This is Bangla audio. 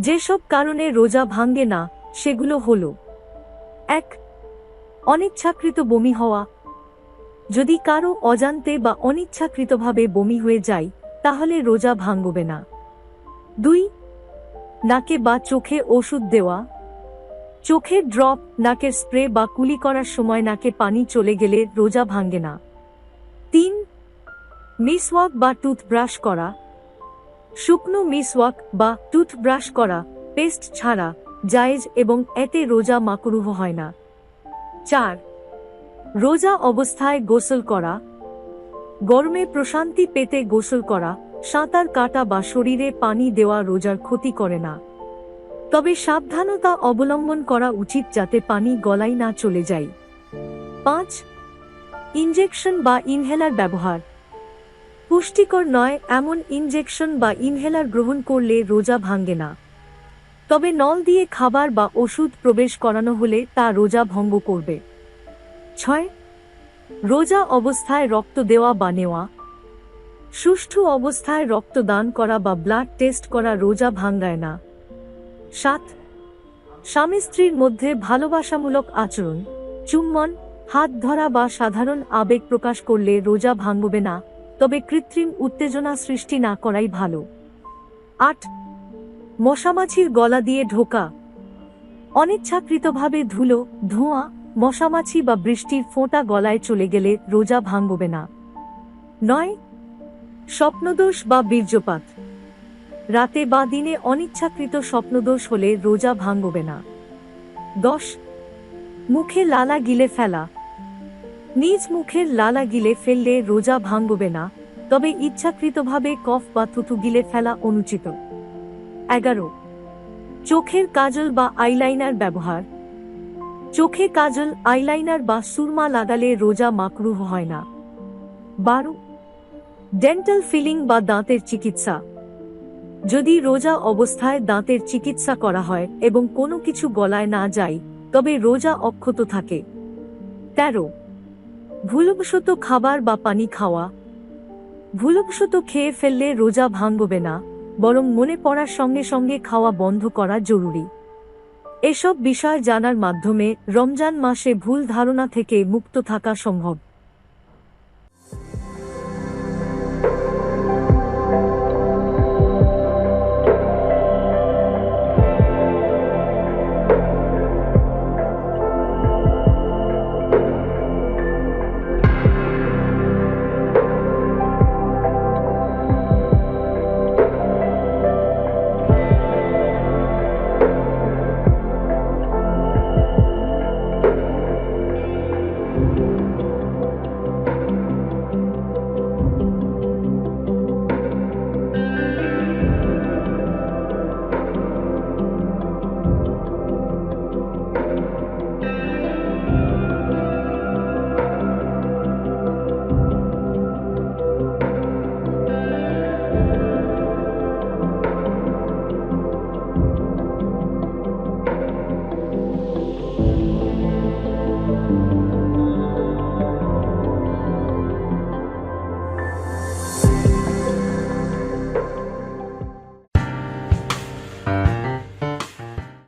যেসব কারণে রোজা ভাঙ্গে না, সেগুলো হল, এক, অনিচ্ছাকৃত বমি হওয়া। যদি কারও অজান্তে বা অনিচ্ছাকৃতভাবে বমি হয়ে যায়, তাহলে রোজা ভাঙ্গবে না। দুই, নাকে বা চোখে ওষুধ দেওয়া। চোখের ড্রপ, নাকের স্প্রে বা কুলি করার সময় নাকে পানি চলে গেলে রোজা ভাঙ্গে না। তিন, মিসওয়াক বা টুথব্রাশ করা। শুকনো মিসওয়াক বা টুথব্রাশ করা, পেস্ট ছাড়া, জায়েজ এবং এতে রোজা মাকরুহ হয় না। চার, রোজা অবস্থায় গোসল করা। গরমে প্রশান্তি পেতে গোসল করা, সাঁতার কাটা বা শরীরে পানি দেওয়া রোজার ক্ষতি করে না। তবে সাবধানতা অবলম্বন করা উচিত যাতে পানি গলায় না চলে যায়। পাঁচ, ইনজেকশন বা ইনহেলার ব্যবহার। পুষ্টিকর নয়, এমন ইনজেকশন বা ইনহেলার গ্রহণ করলে রোজা ভাঙ্গে না। তবে নল দিয়ে খাবার বা ওষুধ প্রবেশ করানো হলে তা রোজা ভঙ্গ করবে। ছয়, রোজা অবস্থায় রক্ত দেওয়া বা নেওয়া। সুষ্ঠু অবস্থায় রক্তদান করা বা ব্লাড টেস্ট করা রোজা ভাঙ্গায় না। সাত, স্বামী স্ত্রীর মধ্যে ভালোবাসামূলক আচরণ। চুম্বন, হাত ধরা বা সাধারণ আবেগ প্রকাশ করলে রোজা ভাঙ্গবে না। তবে কৃত্রিম উত্তেজনা সৃষ্টি না করাই ভালো। আট, মশামাছির গলা দিয়ে ঢোকা। অনিচ্ছাকৃতভাবে ধুলো, ধোঁয়া, মশামাছি বা বৃষ্টির ফোঁটা গলায় চলে গেলে রোজা ভাঙ্গবে না। নয়, স্বপ্নদোষ বা বীর্যপাত। রাতে বা দিনে অনিচ্ছাকৃত স্বপ্নদোষ হলে রোজা ভাঙ্গবে না। দশ, মুখে লালা গিলে ফেলা। নিজ মুখের লালা গিলে ফেললে রোজা ভাঙ্গবে না, তবে ইচ্ছাকৃতভাবে কফ বা থুতু গিলে ফেলা অনুচিত। এগারো। চোখের কাজল বা আইলাইনার ব্যবহার। চোখে কাজল, আইলাইনার বা সুরমা লাগালে রোজা মাকরুহ হয় না। বারো। ডেন্টাল ফিলিং বা দাঁতের চিকিৎসা। যদি রোজা অবস্থায় দাঁতের চিকিৎসা করা হয় এবং কোনো কিছু গলায় না যায়, তবে রোজা অক্ষত থাকে। তেরো। ভুলবশত খাবার বা পানি খাওয়া। ভুলবশত খেয়ে ফেললে রোজা ভাঙবে না, বরং মনে পড়ার সঙ্গে সঙ্গে খাওয়া বন্ধ করা জরুরি। এসব বিষয় জানার মাধ্যমে রমজান মাসে ভুল ধারণা থেকে মুক্ত থাকা সম্ভব।